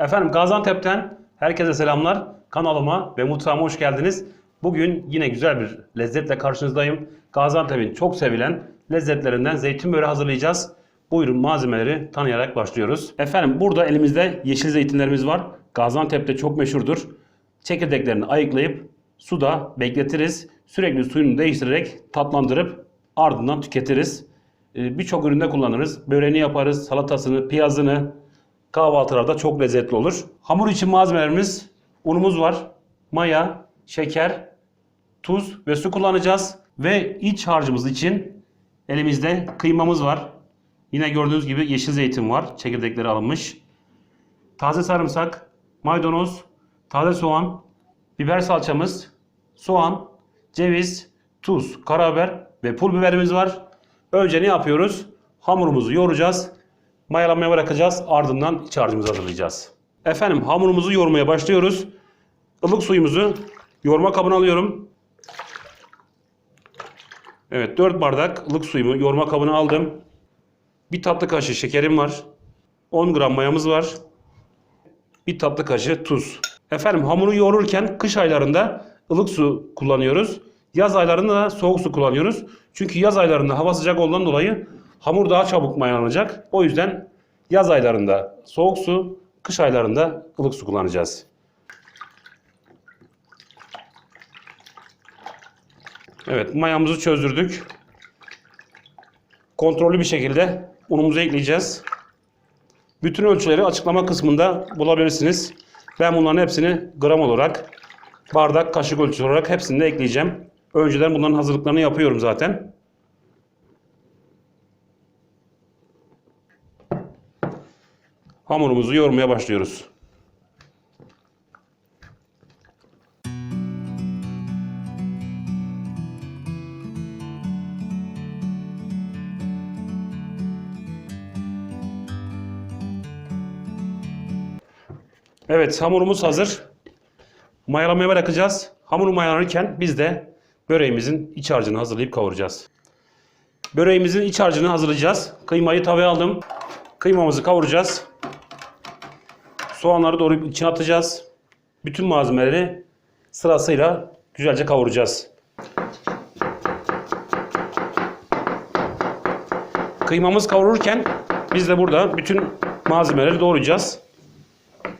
Efendim Gaziantep'ten herkese selamlar. Kanalıma ve mutfağıma hoş geldiniz. Bugün yine güzel bir lezzetle karşınızdayım. Gaziantep'in çok sevilen lezzetlerinden zeytin böreği hazırlayacağız. Buyurun malzemeleri tanıyarak başlıyoruz. Efendim burada elimizde yeşil zeytinlerimiz var. Gaziantep'te çok meşhurdur. Çekirdeklerini ayıklayıp suda bekletiriz. Sürekli suyunu değiştirerek tatlandırıp ardından tüketiriz. Ee, Birçok üründe kullanırız. Böreğini yaparız, salatasını, piyazını, kahvaltılarda çok lezzetli olur. Hamur için malzemelerimiz unumuz var, maya, şeker, tuz ve su kullanacağız. Ve iç harcımız için elimizde kıymamız var. Yine gördüğünüz gibi yeşil zeytin var. Çekirdekleri alınmış. Taze sarımsak, maydanoz, taze soğan, biber salçamız, soğan, ceviz, tuz, karabiber ve pul biberimiz var. Önce ne yapıyoruz? Hamurumuzu yoğuracağız. Mayalanmaya bırakacağız. Ardından iç harcımızı hazırlayacağız. Efendim hamurumuzu yoğurmaya başlıyoruz. Ilık suyumuzu yoğurma kabına alıyorum. Evet 4 bardak ılık suyumu yoğurma kabına aldım. Bir tatlı kaşığı şekerim var. 10 gram mayamız var. Bir tatlı kaşığı tuz. Efendim hamuru yoğururken kış aylarında ılık su kullanıyoruz. Yaz aylarında da soğuk su kullanıyoruz. Çünkü yaz aylarında hava sıcak olduğundan dolayı hamur daha çabuk mayalanacak. O yüzden yaz aylarında soğuk su, kış aylarında ılık su kullanacağız. Evet mayamızı çözdürdük. Kontrollü bir şekilde unumuzu ekleyeceğiz. Bütün ölçüleri açıklama kısmında bulabilirsiniz. Ben bunların hepsini gram olarak, bardak, kaşık ölçüsü olarak hepsini de ekleyeceğim. Önceden bunların hazırlıklarını yapıyorum zaten. Hamurumuzu yoğurmaya başlıyoruz. Evet hamurumuz hazır. Mayalamaya bırakacağız. Hamuru mayalanırken biz de böreğimizin iç harcını hazırlayıp kavuracağız. Böreğimizin iç harcını hazırlayacağız. Kıymayı tavaya aldım. Kıymamızı kavuracağız. Soğanları doğrayıp içine atacağız. Bütün malzemeleri sırasıyla güzelce kavuracağız. Kıymamız kavrulurken biz de burada bütün malzemeleri doğrayacağız.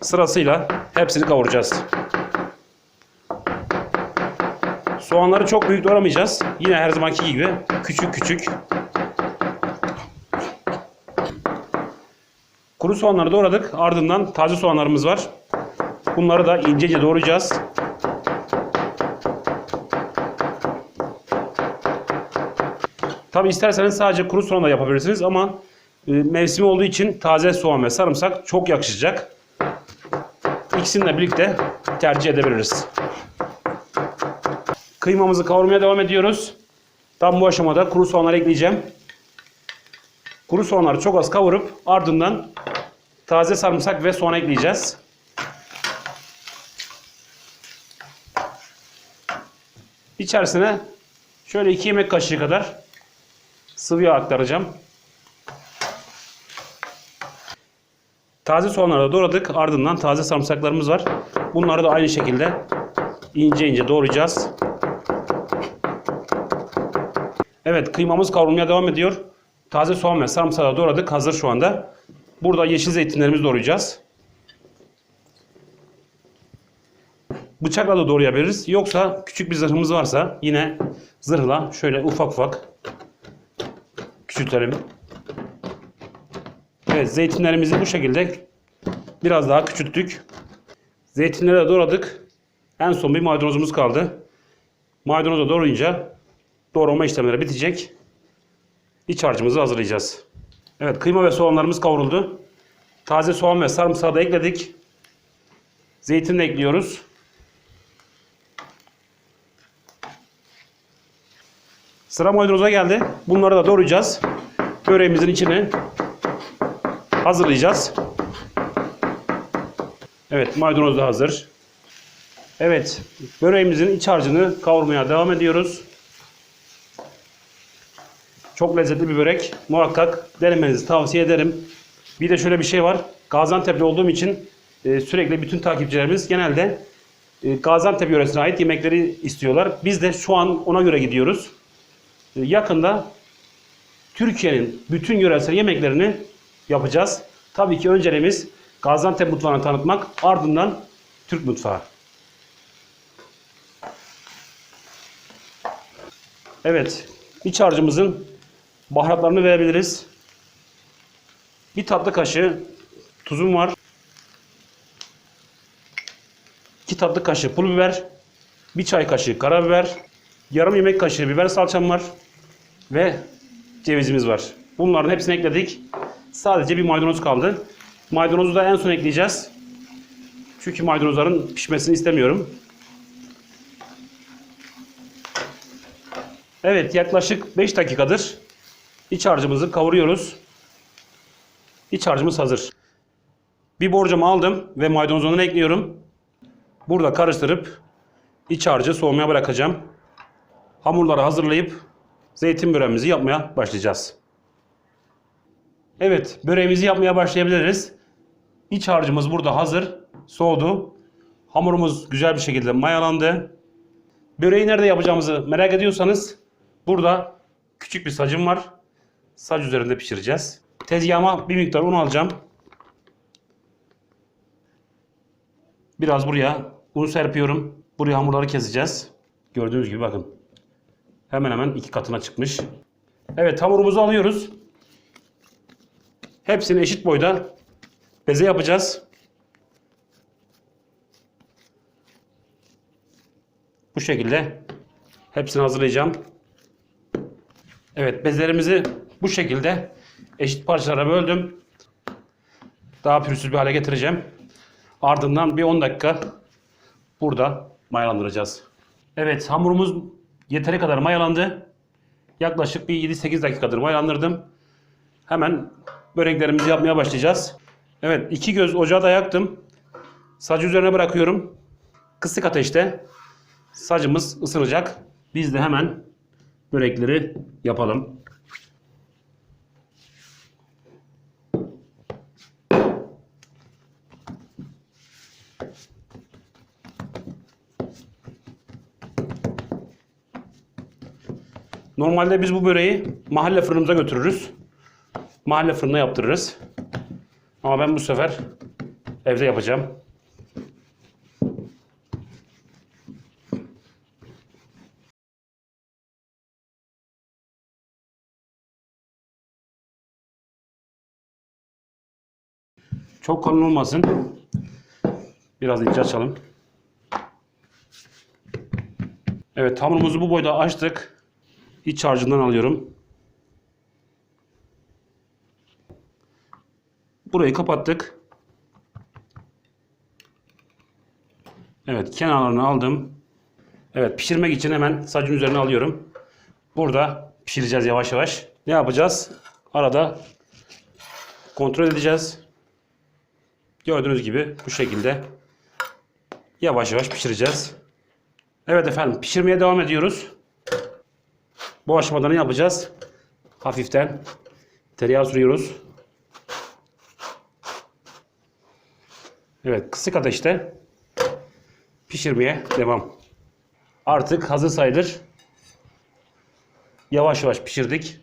Sırasıyla hepsini kavuracağız. Soğanları çok büyük doğramayacağız. Yine her zamanki gibi küçük küçük. Kuru soğanları doğradık. Ardından taze soğanlarımız var. Bunları da incece doğrayacağız. Tabi isterseniz sadece kuru soğan da yapabilirsiniz ama e, mevsimi olduğu için taze soğan ve sarımsak çok yakışacak. İkisini de birlikte tercih edebiliriz. Kıymamızı kavurmaya devam ediyoruz. Tam bu aşamada kuru soğanları ekleyeceğim. Kuru soğanları çok az kavurup ardından taze sarımsak ve soğan ekleyeceğiz. İçerisine şöyle 2 yemek kaşığı kadar sıvı yağ aktaracağım. Taze soğanları da doğradık. Ardından taze sarımsaklarımız var. Bunları da aynı şekilde ince ince doğrayacağız. Evet kıymamız kavrulmaya devam ediyor. Taze soğan ve sarımsağı doğradık. Hazır şu anda. Burada yeşil zeytinlerimizi doğrayacağız. Bıçakla da doğrayabiliriz. Yoksa küçük bir zırhımız varsa yine zırhla şöyle ufak ufak küçültelim. Evet zeytinlerimizi bu şekilde biraz daha küçülttük. Zeytinleri de doğradık. En son bir maydanozumuz kaldı. Maydanozu da doğrayınca doğrama işlemleri bitecek. İç harcımızı hazırlayacağız. Evet kıyma ve soğanlarımız kavruldu. Taze soğan ve sarımsağı da ekledik. Zeytin de ekliyoruz. Sıra maydanoza geldi. Bunları da doğrayacağız. Böreğimizin içine hazırlayacağız. Evet maydanoz da hazır. Evet böreğimizin iç harcını kavurmaya devam ediyoruz. Çok lezzetli bir börek. Muhakkak denemenizi tavsiye ederim. Bir de şöyle bir şey var. Gaziantep'li olduğum için e, sürekli bütün takipçilerimiz genelde e, Gaziantep yöresine ait yemekleri istiyorlar. Biz de şu an ona göre gidiyoruz. E, yakında Türkiye'nin bütün yöresel yemeklerini yapacağız. Tabii ki önceliğimiz Gaziantep mutfağını tanıtmak, ardından Türk mutfağı. Evet, iç harcımızın baharatlarını verebiliriz. Bir tatlı kaşığı tuzum var. 2 tatlı kaşığı pul biber, 1 çay kaşığı karabiber, yarım yemek kaşığı biber salçam var ve cevizimiz var. Bunların hepsini ekledik. Sadece bir maydanoz kaldı. Maydanozu da en son ekleyeceğiz. Çünkü maydanozların pişmesini istemiyorum. Evet yaklaşık 5 dakikadır iç harcımızı kavuruyoruz. İç harcımız hazır. Bir borcamı aldım ve maydanozunu ekliyorum. Burada karıştırıp iç harcı soğumaya bırakacağım. Hamurları hazırlayıp zeytin böreğimizi yapmaya başlayacağız. Evet, böreğimizi yapmaya başlayabiliriz. İç harcımız burada hazır. Soğudu. Hamurumuz güzel bir şekilde mayalandı. Böreği nerede yapacağımızı merak ediyorsanız burada küçük bir sacım var. Sac üzerinde pişireceğiz. Tezgahıma bir miktar un alacağım. Biraz buraya un serpiyorum. Buraya hamurları keseceğiz. Gördüğünüz gibi bakın. Hemen hemen iki katına çıkmış. Evet hamurumuzu alıyoruz. Hepsini eşit boyda beze yapacağız. Bu şekilde hepsini hazırlayacağım. Evet bezelerimizi bu şekilde eşit parçalara böldüm. Daha pürüzsüz bir hale getireceğim. Ardından bir 10 dakika burada mayalandıracağız. Evet hamurumuz yeteri kadar mayalandı. Yaklaşık bir 7-8 dakikadır mayalandırdım. Hemen böreklerimizi yapmaya başlayacağız. Evet iki göz ocağı da yaktım. Sacı üzerine bırakıyorum. Kısık ateşte sacımız ısınacak. Biz de hemen börekleri yapalım. Normalde biz bu böreği mahalle fırınımıza götürürüz. Mahalle fırında yaptırırız. Ama ben bu sefer evde yapacağım. Çok kalın olmasın. Biraz ince açalım. Evet hamurumuzu bu boyda açtık. İç harcından alıyorum. Burayı kapattık. Evet kenarlarını aldım. Evet pişirmek için hemen sacın üzerine alıyorum. Burada pişireceğiz yavaş yavaş. Ne yapacağız? Arada kontrol edeceğiz. Gördüğünüz gibi bu şekilde yavaş yavaş pişireceğiz. Evet efendim pişirmeye devam ediyoruz. Bu aşamada ne yapacağız? Hafiften tereyağı sürüyoruz. Evet kısık ateşte pişirmeye devam. Artık hazır sayılır. Yavaş yavaş pişirdik.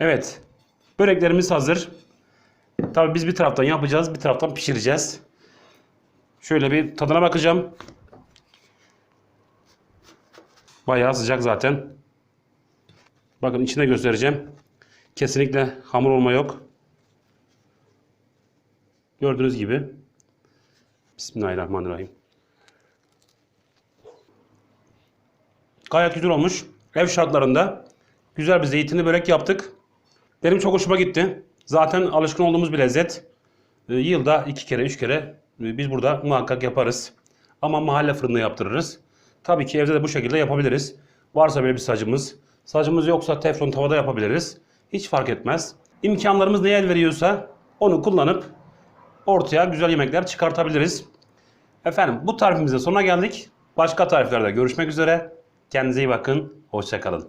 Evet. Böreklerimiz hazır. Tabii biz bir taraftan yapacağız, bir taraftan pişireceğiz. Şöyle bir tadına bakacağım. Bayağı sıcak zaten. Bakın içine göstereceğim. Kesinlikle hamur olma yok. Gördüğünüz gibi. Bismillahirrahmanirrahim. Gayet güzel olmuş. Ev şartlarında güzel bir zeytinli börek yaptık. Benim çok hoşuma gitti. Zaten alışkın olduğumuz bir lezzet. Ee, Yılda iki kere, üç kere e, biz burada muhakkak yaparız. Ama mahalle fırında yaptırırız. Tabii ki evde de bu şekilde yapabiliriz. Varsa böyle bir sacımız. Sacımız yoksa teflon tavada yapabiliriz. Hiç fark etmez. İmkanlarımız neye el veriyorsa onu kullanıp ortaya güzel yemekler çıkartabiliriz. Efendim bu tarifimizin sonuna geldik. Başka tariflerde görüşmek üzere. Kendinize iyi bakın. Hoşçakalın.